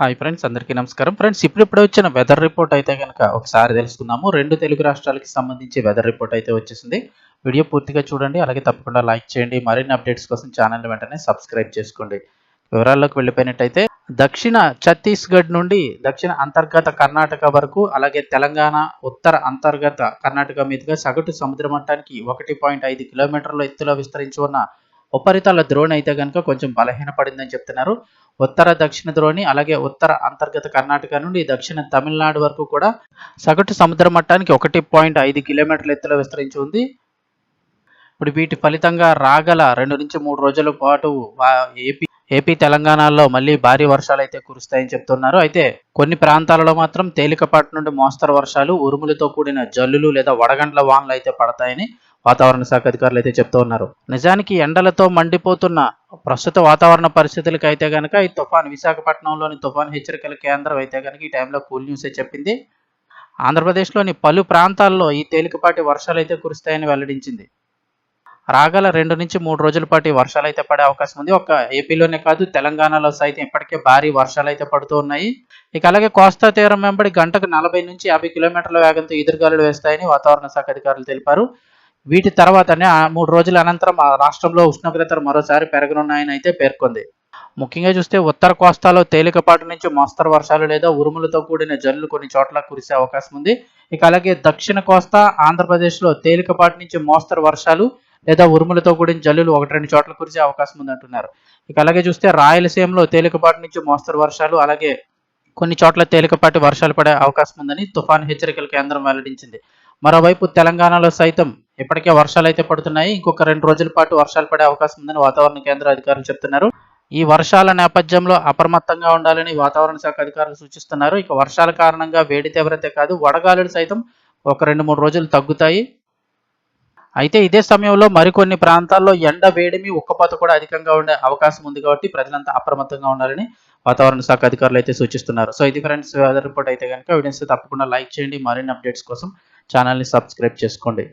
Hi friends అందరికీ నమస్కారం. Friends ఇప్పుడిప్పుడే వచ్చిన వెదర్ రిపోర్ట్ అయితే కనుక ఒకసారి తెలుసుకుందాము. రెండు తెలుగు రాష్ట్రాలకి సంబంధించి వెదర్ రిపోర్ట్ అయితే వచ్చేసింది. వీడియో పూర్తిగా చూడండి అలాగే తప్పకుండా లైక్ చేయండి. మరిన్ని అప్డేట్స్ కోసం ఛానల్ వెంటనే సబ్స్క్రైబ్ చేసుకోండి. వివరాల్లోకి వెళ్ళిపోయినట్టయితే దక్షిణ ఛత్తీస్గఢ్ నుండి దక్షిణ అంతర్గత కర్ణాటక వరకు అలాగే తెలంగాణ ఉత్తర అంతర్గత కర్ణాటక మీదుగా సగటు సముద్ర మట్టానికి ఒకటి పాయింట్ ఐదు కిలోమీటర్ల ఎత్తులో విస్తరించి ఉన్న ఉపరితల ద్రోణి అయితే కనుక కొంచెం బలహీనపడిందని చెప్తున్నారు. ఉత్తర దక్షిణ ద్రోణి అలాగే ఉత్తర అంతర్గత కర్ణాటక నుండి దక్షిణ తమిళనాడు వరకు కూడా సగటు సముద్ర మట్టానికి ఒకటి పాయింట్ ఐదు కిలోమీటర్ల ఎత్తులో విస్తరించి ఉంది. ఇప్పుడు వీటి ఫలితంగా రాగల రెండు నుంచి మూడు రోజుల పాటు ఏపీ ఏపీ తెలంగాణలో మళ్ళీ భారీ వర్షాలు అయితే కురుస్తాయని చెప్తున్నారు. అయితే కొన్ని ప్రాంతాలలో మాత్రం తేలికపాటి నుండి మోస్తరు వర్షాలు ఉరుములతో కూడిన జల్లులు లేదా వడగండ్ల వానలు అయితే పడతాయని వాతావరణ శాఖ అధికారులు అయితే చెప్తూ ఉన్నారు. నిజానికి ఎండలతో మండిపోతున్న ప్రస్తుత వాతావరణ పరిస్థితులకి అయితే కనుక ఈ తుఫాన్ విశాఖపట్నంలోని తుఫాన్ హెచ్చరికల కేంద్రం అయితే కనుక ఈ టైంలో కూల్ న్యూస్ చెప్పింది. ఆంధ్రప్రదేశ్లోని పలు ప్రాంతాల్లో ఈ తేలికపాటి వర్షాలు అయితే కురుస్తాయని వెల్లడించింది. రాగల రెండు నుంచి మూడు రోజుల పాటు వర్షాలు అయితే పడే అవకాశం ఉంది. ఒక ఏపీలోనే కాదు తెలంగాణలో సైతం ఇప్పటికే భారీ వర్షాలు అయితే పడుతూ ఉన్నాయి. ఇక అలాగే కోస్తా తీరం వెంబడి గంటకు నలభై నుంచి యాభై కిలోమీటర్ల వేగంతో ఎదురుగాలులు వేస్తాయని వాతావరణ శాఖ అధికారులు తెలిపారు. వీటి తర్వాతనే ఆ మూడు రోజుల అనంతరం ఆ రాష్ట్రంలో ఉష్ణోగ్రతలు మరోసారి పెరగనున్నాయని అయితే పేర్కొంది. ముఖ్యంగా చూస్తే ఉత్తర కోస్తాలో తేలికపాటి నుంచి మోస్తరు వర్షాలు లేదా ఉరుములతో కూడిన జల్లులు కొన్ని చోట్ల కురిసే అవకాశం ఉంది. ఇక అలాగే దక్షిణ కోస్తా ఆంధ్రప్రదేశ్లో తేలికపాటి నుంచి మోస్తరు వర్షాలు లేదా ఉరుములతో కూడిన జల్లులు ఒకటి రెండు చోట్ల కురిసే అవకాశం ఉంది అంటున్నారు ఇక అలాగే చూస్తే రాయలసీమలో తేలికపాటి నుంచి మోస్తరు వర్షాలు అలాగే కొన్ని చోట్ల తేలికపాటి వర్షాలు పడే అవకాశం ఉందని తుఫాన్ హెచ్చరికల కేంద్రం వెల్లడించింది. మరోవైపు తెలంగాణలో సైతం ఇప్పటికే వర్షాలు అయితే పడుతున్నాయి. ఇంకొక రెండు రోజుల పాటు వర్షాలు పడే అవకాశం ఉందని వాతావరణ కేంద్ర అధికారులు చెప్తున్నారు. ఈ వర్షాల నేపథ్యంలో అప్రమత్తంగా ఉండాలని వాతావరణ శాఖ అధికారులు సూచిస్తున్నారు. ఇక వర్షాల కారణంగా వేడి తీవ్రత కాదు వడగాలులు సైతం ఒక రెండు మూడు రోజులు తగ్గుతాయి. అయితే ఇదే సమయంలో మరికొన్ని ప్రాంతాల్లో ఎండ వేడిమి ఉక్కపోత కూడా అధికంగా ఉండే అవకాశం ఉంది కాబట్టి ప్రజలంతా అప్రమత్తంగా ఉండాలని వాతావరణ శాఖ అధికారులు అయితే సూచిస్తున్నారు. సో ఇది ఫ్రెండ్స్ వెదర్ రిపోర్ట్ అయితే కనుక వీడియోస్ తప్పకుండా లైక్ చేయండి. మరిన్ని అప్డేట్స్ కోసం ఛానల్ని సబ్స్క్రైబ్ చేసుకోండి.